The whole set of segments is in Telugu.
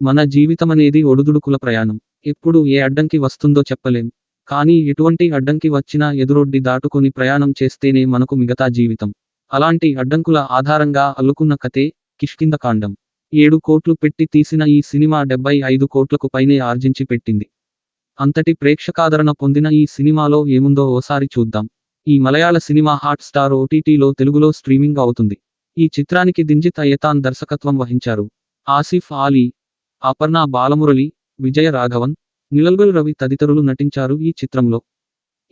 మన జీవితమనేది ఒడుదుడుకుల ప్రయాణం. ఎప్పుడు ఏ అడ్డంకి వస్తుందో చెప్పలేం. కానీ ఎటువంటి అడ్డంకి వచ్చినా ఎదురొడ్డి దాటుకొని ప్రయాణం చేస్తేనే మనకు మిగతా జీవితం. అలాంటి అడ్డంకుల ఆధారంగా అల్లుకున్న కథే కిష్కింద కాండం. ఏడు కోట్లు పెట్టి తీసిన ఈ సినిమా డెబ్బై ఐదు కోట్లకు పైనే ఆర్జించి పెట్టింది. అంతటి ప్రేక్షకాదరణ పొందిన ఈ సినిమాలో ఏముందో ఓసారి చూద్దాం. ఈ మలయాళ సినిమా హాట్ స్టార్ ఓటీటీలో తెలుగులో స్ట్రీమింగ్ అవుతుంది. ఈ చిత్రానికి దింజిత్ అయతాన్ దర్శకత్వం వహించారు. ఆసిఫ్ ఆలీ అపర్ణ బాలమురళి విజయ రాఘవన్ నిలల్గొల్ రవి తదితరులు నటించారు ఈ చిత్రంలో.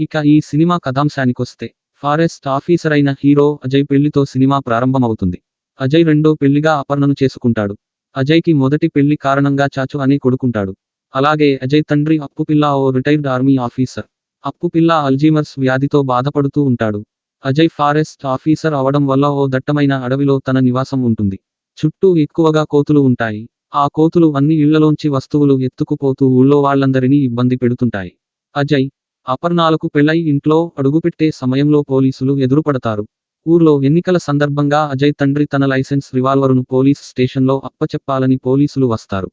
ఇక ఈ సినిమా కథాంశానికొస్తే ఫారెస్ట్ ఆఫీసర్ అయిన హీరో అజయ్ పెళ్ళితో సినిమా ప్రారంభమవుతుంది. అజయ్ రెండో పెళ్ళిగా అపర్ణను చేసుకుంటాడు. అజయ్కి మొదటి పెళ్ళి కారణంగా చాచు అని కొడుకుంటాడు. అలాగే అజయ్ తండ్రి అప్పుపిల్ల ఓ retired army officer. Appupilla Alzheimer's వ్యాధితో బాధపడుతూ ఉంటాడు. అజయ్ ఫారెస్ట్ ఆఫీసర్ అవడం వల్ల ఓ దట్టమైన అడవిలో తన నివాసం ఉంటుంది. చుట్టూ ఎక్కువగా కోతులు ఉంటాయి. ఆ కోతులు అన్ని ఇళ్ళలోంచి వస్తువులు ఎత్తుకుపోతూ ఊళ్ళో వాళ్ళందరినీ ఇబ్బంది పెడుతుంటాయి. అజయ్ అపర్ణాలకు పెళ్ళై ఇంట్లో అడుగుపెట్టే సమయంలో పోలీసులు ఎదురుపడతారు. ఊర్లో ఎన్నికల సందర్భంగా అజయ్ తండ్రి తన లైసెన్స్ రివాల్వరును పోలీస్ స్టేషన్లో అప్పచెప్పాలని పోలీసులు వస్తారు.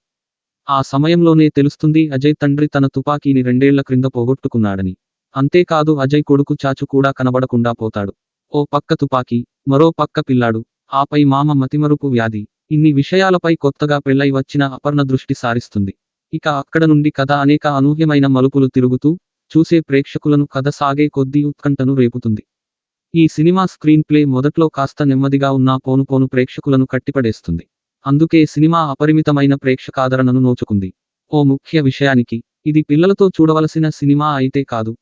ఆ సమయంలోనే తెలుస్తుంది అజయ్ తండ్రి తన తుపాకీని రెండేళ్ళ క్రింద పోగొట్టుకున్నాడని. అంతేకాదు అజయ్ కొడుకు చాచు కూడా కనబడకుండా పోతాడు. ఓ పక్క తుపాకీ మరో పక్క పిల్లాడు ఆపై మామ మతిమరుపు వ్యాధి ఇన్ని విషయాలపై కొత్తగా పెళ్ళై వచ్చిన అపర్ణ దృష్టి సారిస్తుంది. ఇక అక్కడ నుండి కథ అనేక అనూహ్యమైన మలుపులు తిరుగుతూ చూసే ప్రేక్షకులను కథ సాగే కొద్దీ ఉత్కంఠను రేపుతుంది. ఈ సినిమా స్క్రీన్ ప్లే మొదట్లో కాస్త నెమ్మదిగా ఉన్నా పోను పోను ప్రేక్షకులను కట్టిపడేస్తుంది. అందుకే సినిమా అపరిమితమైన ప్రేక్షకాదరణను నోచుకుంది. ఓ ముఖ్య విషయానికి ఇది పిల్లలతో చూడవలసిన సినిమా అయితే కాదు.